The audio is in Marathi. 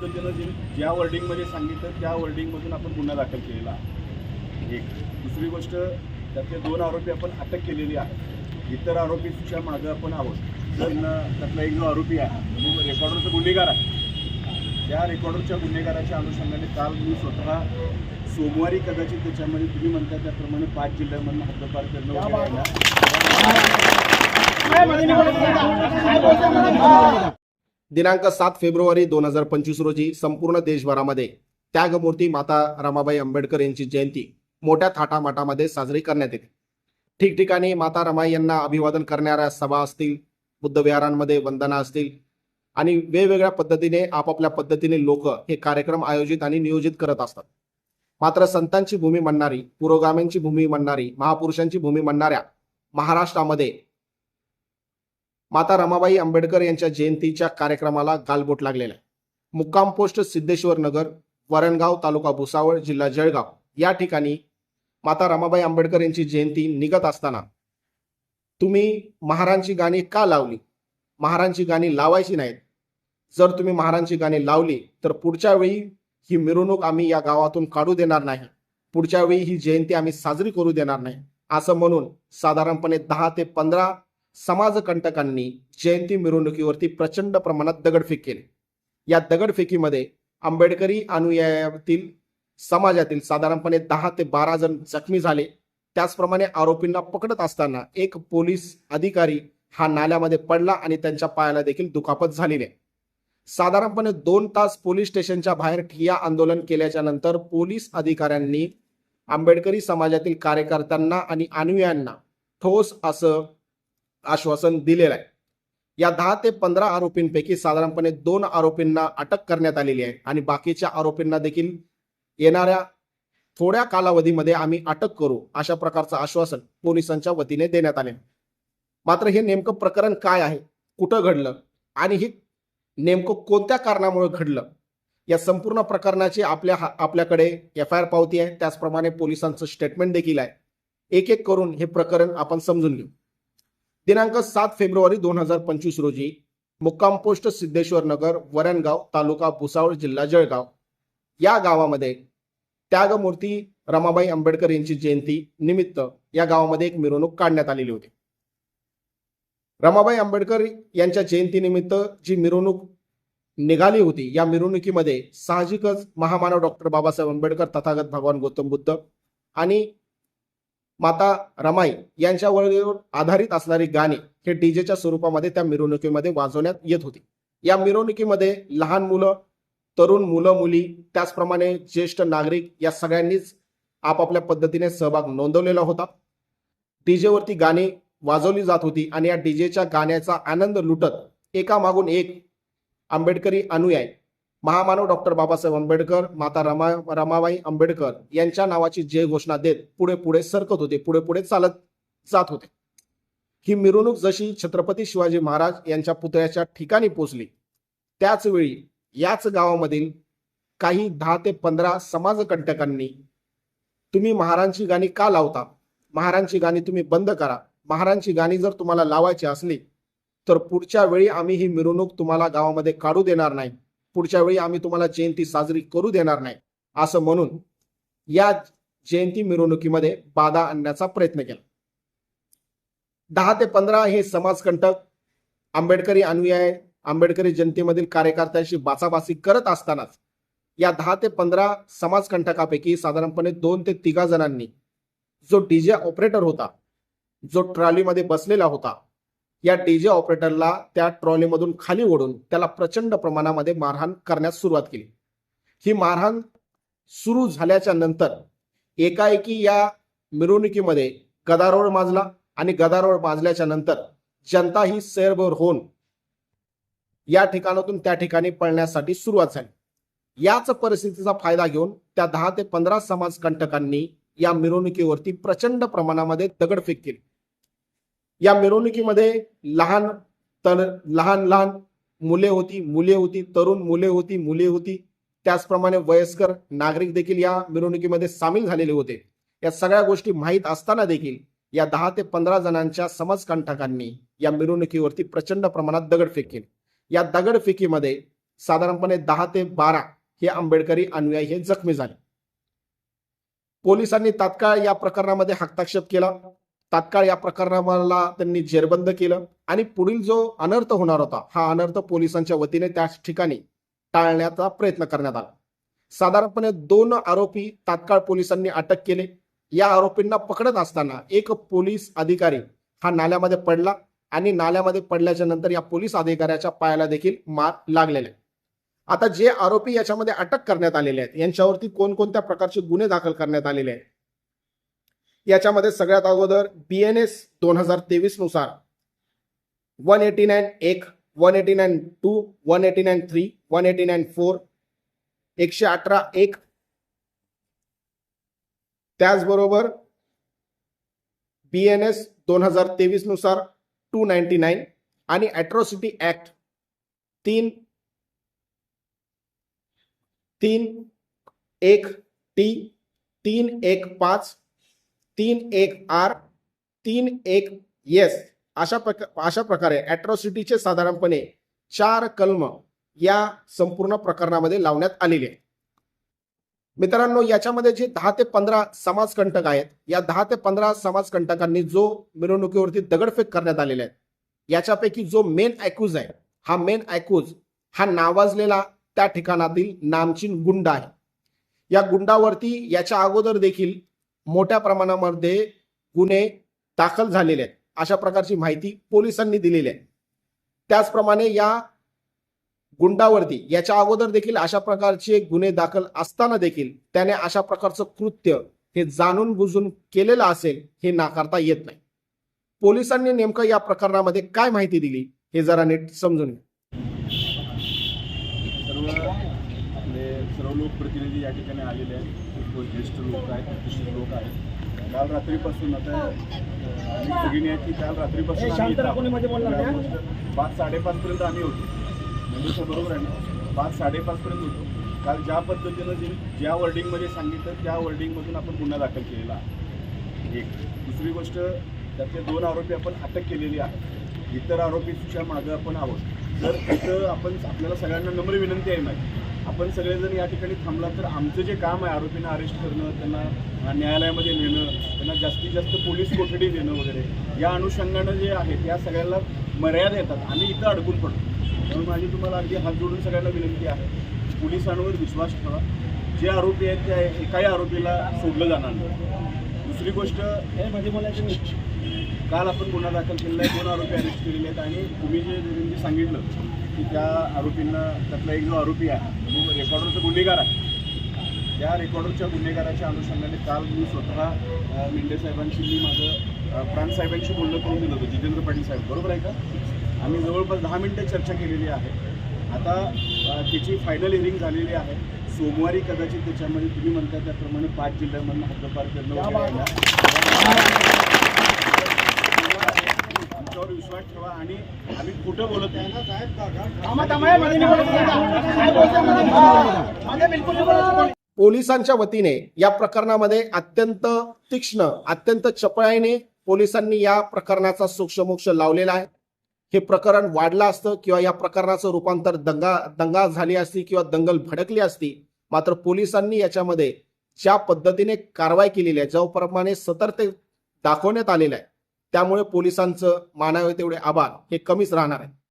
ज्या वर्डिंगमध्ये सांगितलं त्या वर्डिंगमधून आपण गुन्हा दाखल केलेला एक. दुसरी गोष्ट त्यातले दोन आरोपी आपण अटक केलेली आहे इतर आरोपीच्या मागं आपण आहोत. तर त्यातला एक जो आरोपी आहे तो रेकॉर्डरचा गुन्हेगार आहे. त्या रेकॉर्डरच्या गुन्हेगाराच्या अनुषंगाने काल मी स्वतः सोमवारी कदाचित त्याच्यामध्ये तुम्ही म्हणता त्याप्रमाणे पाच जिल्ह्यामधून हद्दपार करणं वगैरे दिनांक सात फेब्रुवारी दोन हजार पंचवीस रोजी संपूर्ण देशभरामध्ये त्यागमूर्ती माता रमाबाई आंबेडकर यांची जयंती मोठ्या थाटामाटामध्ये साजरी करण्यात येते. ठिकठिकाणी माता रमाई यांना अभिवादन करणाऱ्या सभा असतील बुद्धविहारांमध्ये वंदना असतील आणि वेगवेगळ्या पद्धतीने आपापल्या पद्धतीने लोक हे कार्यक्रम आयोजित आणि नियोजित करत असतात. मात्र संतांची भूमी म्हणणारी पुरोगामींची भूमी म्हणणारी महापुरुषांची भूमी म्हणणाऱ्या महाराष्ट्रामध्ये माता रमाबाई आंबेडकर यांच्या जयंतीच्या कार्यक्रमाला गालबोट लागलेला आहे. मुक्काम पोस्ट सिद्धेश्वर नगर वरणगाव तालुका भुसावळ जिल्हा जळगाव. या ठिकाणी माता रमाबाई आंबेडकर यांची जयंती निघत असताना तुम्ही महारांची गाणी का लावली? महारांची गाणी लावायची नाहीत. जर तुम्ही महारांची गाणी लावली तर पुढच्या वेळी ही मिरवणूक आम्ही या गावातून काढू देणार नाही. पुढच्या वेळी ही जयंती आम्ही साजरी करू देणार नाही. असं म्हणून साधारणपणे दहा ते पंधरा समाजकंटकांनी जयंती मिरवणुकीवरती प्रचंड प्रमाणात दगडफेक केली. या दगडफेकीमध्ये आंबेडकरी अनुयायातील समाजातील साधारणपणे दहा ते बारा जण जखमी झाले. त्याचप्रमाणे आरोपींना पकडत असताना एक पोलीस अधिकारी हा नाल्यामध्ये पडला आणि त्यांच्या पायाला देखील दुखापत झालेली आहे. साधारणपणे दोन तास पोलीस स्टेशनच्या बाहेर ठिया आंदोलन केल्याच्यानंतर पोलीस अधिकाऱ्यांनी आंबेडकरी समाजातील कार्यकर्त्यांना आणि अनुयायांना ठोस असं आश्वासन दिलेलं आहे. या दहा ते पंधरा आरोपींपैकी साधारणपणे दोन आरोपींना अटक करण्यात आलेली आहे आणि बाकीच्या आरोपींना देखील येणाऱ्या थोड्या कालावधीमध्ये आम्ही अटक करू अशा प्रकारचं आश्वासन पोलिसांच्या वतीने देण्यात आले. मात्र हे नेमकं प्रकरण काय आहे? कुठं घडलं? आणि हे नेमकं कोणत्या कारणामुळे घडलं? या संपूर्ण प्रकरणाची आपल्या आपल्याकडे एफ आय आर पावती आहे. त्याचप्रमाणे पोलिसांचं स्टेटमेंट देखील आहे. एक एक करून हे प्रकरण आपण समजून घेऊ. दिनांक सात फेब्रुवारी दोन हजार पंचवीस रोजी मुक्काम पोस्ट सिद्धेश्वर नगर वरणगाव तालुका भुसावळ जिल्हा जळगाव. या गावामध्ये त्यागमूर्ती रमाबाई आंबेडकर यांची जयंती निमित्त या गावामध्ये एक मिरवणूक काढण्यात आलेली होती. रमाबाई आंबेडकर यांच्या जयंतीनिमित्त जी मिरवणूक निघाली होती या मिरवणुकीमध्ये साहजिकच महामानव डॉक्टर बाबासाहेब आंबेडकर तथागत भगवान गौतम बुद्ध आणि माता रमाई यांच्यावर आधारित असणारी गाणी हे डीजेच्या स्वरूपामध्ये त्या मिरवणुकीमध्ये वाजवण्यात येत होती. या मिरवणुकीमध्ये लहान मुलं तरुण मुलं मुली त्याचप्रमाणे ज्येष्ठ नागरिक या सगळ्यांनीच आपापल्या पद्धतीने सहभाग नोंदवलेला होता. डीजेवरती गाणी वाजवली जात होती आणि या डीजेच्या गाण्याचा आनंद लुटत एका मागून एक आंबेडकरी अनुयायी महामानव डॉक्टर बाबासाहेब आंबेडकर माता रमा रमाबाई आंबेडकर यांच्या नावाची जय घोषणा देत पुढे पुढे सरकत होते पुढे पुढे चालत जात होते. ही मिरवणूक जशी छत्रपती शिवाजी महाराज यांच्या पुतळ्याच्या ठिकाणी पोचली त्याचवेळी याच गावामधील काही दहा ते पंधरा समाजकंटकांनी तुम्ही महारांची गाणी का लावता? महारांची गाणी तुम्ही बंद करा. महारांची गाणी जर तुम्हाला लावायची असली तर पुढच्या वेळी आम्ही ही मिरवणूक तुम्हाला गावामध्ये काढू देणार नाही. पुढच्या वेळी आम्ही तुम्हाला जयंती साजरी करू देणार नाही असं म्हणून या जयंती मिरवणुकीमध्ये बाधा आणण्याचा प्रयत्न केला. दहा ते पंधरा हे समाजकंटक आंबेडकरी अनुयायी आंबेडकरी जनतेमधील कार्यकर्त्यांशी बाचाबाची करत असतानाच या दहा ते पंधरा समाजकंटकापैकी साधारणपणे दोन ते तिघा जणांनी जो डीजे ऑपरेटर होता जो ट्रॉलीमध्ये बसलेला होता या डीजे ऑपरेटरला त्या ट्रॉलीमधून खाली ओढून त्याला प्रचंड प्रमाणामध्ये मारहाण करण्यास सुरुवात केली. ही मारहाण सुरू झाल्याच्यानंतर एकाएकी या मिरवणुकीमध्ये गदारोळ माजला आणि गदारोळ माजल्याच्या नंतर जनता ही सैरभर होऊन या ठिकाणातून त्या ठिकाणी पळण्यासाठी सुरुवात झाली. याच परिस्थितीचा फायदा घेऊन त्या दहा ते पंधरा समाजकंटकांनी या मिरवणुकीवरती प्रचंड प्रमाणामध्ये दगडफेक केली. या मिरवणुकीमध्ये लहान तर लहान लहान मुले होती मुले होती तरुण मुले होती मुले होती. त्याचप्रमाणे वयस्कर नागरिक देखील या मिरवणुकीमध्ये सामील झालेले होते. या सगळ्या गोष्टी माहीत असताना देखील या दहा ते पंधरा जणांच्या समाजकंटकांनी या मिरवणुकीवरती प्रचंड प्रमाणात दगडफेक केली. या दगडफेकीमध्ये साधारणपणे दहा ते बारा हे आंबेडकरी अनुयायी हे जखमी झाले. पोलिसांनी तात्काळ या प्रकरणामध्ये हस्तक्षेप केला. तात्काळ या प्रकरणाला त्यांनी जेरबंद केलं आणि पुढील जो अनर्थ होणार होता हा अनर्थ पोलिसांच्या वतीने त्याच ठिकाणी टाळण्याचा प्रयत्न करण्यात आला. साधारणपणे दोन आरोपी तात्काळ पोलिसांनी अटक केले. या आरोपींना पकडत असताना एक पोलीस अधिकारी हा नाल्यामध्ये पडला आणि नाल्यामध्ये पडल्याच्या नंतर या पोलीस अधिकाऱ्याच्या पायाला देखील मार लागलेले. आता जे आरोपी याच्यामध्ये अटक करण्यात आलेले आहेत यांच्यावरती कोणकोणत्या प्रकारचे गुन्हे दाखल करण्यात आलेले आहेत याच्यामध्ये सगळ्यात अगोदर बी एन एस दोन हजार तेवीसनुसार. वन एटी नाईन एक one eighty nine two one eighty nine three one eighty nine four एकशे अठरा एक. त्याचबरोबर बी एन एस दोन हजार तेवीसनुसार टू नाईन्टी नाईन आणि अॅट्रॉसिटी ऍक्ट तीन तीन एक टी तीन एक पाच तीन एक आर तीन एक एस अशा प्रकार अशा प्रकारे अॅट्रॉसिटीचे साधारणपणे चार कलम या संपूर्ण प्रकरणामध्ये लावण्यात आलेले. मित्रांनो याच्यामध्ये जे दहा ते पंधरा समाजकंटक आहेत या दहा ते पंधरा समाजकंटकांनी जो मिरवणुकीवरती दगडफेक करण्यात आलेले आहेत याच्यापैकी जो मेन ऐकूज आहे हा मेन ऐकूज हा नावाजलेला त्या ठिकाणातील नामचीन गुंड आहे. या गुंडावरती याच्या अगोदर देखील मोठ्या प्रमाणामध्ये गुन्हे दाखल झालेले आहेत. अशा प्रकारची माहिती पोलिसांनी दिलेली आहे. त्याचप्रमाणे या गुंडावरती याच्या अगोदर देखील अशा प्रकारचे गुन्हे दाखल असताना देखील त्याने अशा प्रकारचं कृत्य हे जाणून बुजून केलेलं असेल हे नाकारता येत नाही. पोलिसांनी नेमकं या प्रकरणामध्ये काय माहिती दिली हे जरा नीट समजून घ्या. आपले सर्व लोकप्रतिनिधी या ठिकाणी आलेले आहेत. खूप ज्येष्ठ लोक आहेत प्रतिष्ठित लोक आहेत. काल रात्रीपासून आता आम्ही सगळी आहेत की काल रात्रीपासून. पाच साडेपाचपर्यंत आम्ही होतो. म्हणजे बरोबर आहे ना? पाच साडेपाचपर्यंत होतो. काल ज्या पद्धतीनं जे ज्या वर्डिंगमध्ये सांगितलं त्या वर्डिंगमधून आपण गुन्हा दाखल केलेला आहे. एक. दुसरी गोष्ट त्यातले दोन आरोपी आपण अटक केलेली आहे इतर आरोपीच्या मागं आपण आहोत. तर इथं आपण आपल्याला सगळ्यांना नम्र विनंती आहे नाही आपण सगळेजण या ठिकाणी थांबला तर आमचं जे काम आहे आरोपींना अरेस्ट करणं त्यांना न्यायालयामध्ये नेणं त्यांना जास्तीत जास्त पोलीस कोठडी देणं वगैरे या अनुषंगानं जे आहेत या सगळ्याला मर्यादा येतात. आम्ही इथं अडकून पडतो. म्हणून माझी तुम्हाला अगदी हात जोडून सगळ्यांना विनंती आहे. पोलिसांवर विश्वास ठेवा. जे आरोपी आहेत त्या एकाही आरोपीला सोडलं जाणार नाही. दुसरी गोष्ट काल आपण गुन्हा दाखल केलेला आहे. दोन आरोपी अरेस्ट केलेले आहेत. आणि तुम्ही जे सांगितलं की त्या आरोपींना त्यातला एक जो आरोपी आहे तो रेकॉर्डरचा गुन्हेगार आहे. त्या रेकॉर्डरच्या गुन्हेगाराच्या अनुषंगाने काल मी स्वतः मिंडे मेंढे साहेबांशी मी माझं अ, साहेबांशी बोलणं करून दिलं होतं जितेंद्र पाटील साहेब. बरोबर आहे का? आम्ही जवळपास दहा मिनटं चर्चा केलेली आहे. आता त्याची फायनल हिअरिंग झालेली आहे. सोमवारी कदाचित त्याच्यामध्ये तुम्ही म्हणता त्याप्रमाणे पाच जिल्ह्यांमधून हद्दपार करणं आहे ठेवा आणि आम्ही खोटं बोलत नाही पोलिसांच्या वतीने या प्रकरणामध्ये अत्यंत तीक्ष्ण अत्यंत चपळाईने पोलिसांनी या प्रकरणाचा सूक्ष्मोक्ष लावलेला आहे हे प्रकरण वाढलं असतं किंवा या प्रकरणाचं रूपांतर दंगा दंगा झाली असती किंवा दंगल भडकली असती मात्र पोलिसांनी याच्यामध्ये ज्या पद्धतीने कारवाई केलेली आहे ज्याप्रमाणे सतर्क दाखवण्यात आलेलं आहे त्यामुळे पोलिसांचं मानावे तेवढे आभार हे कमीच राहणार आहे.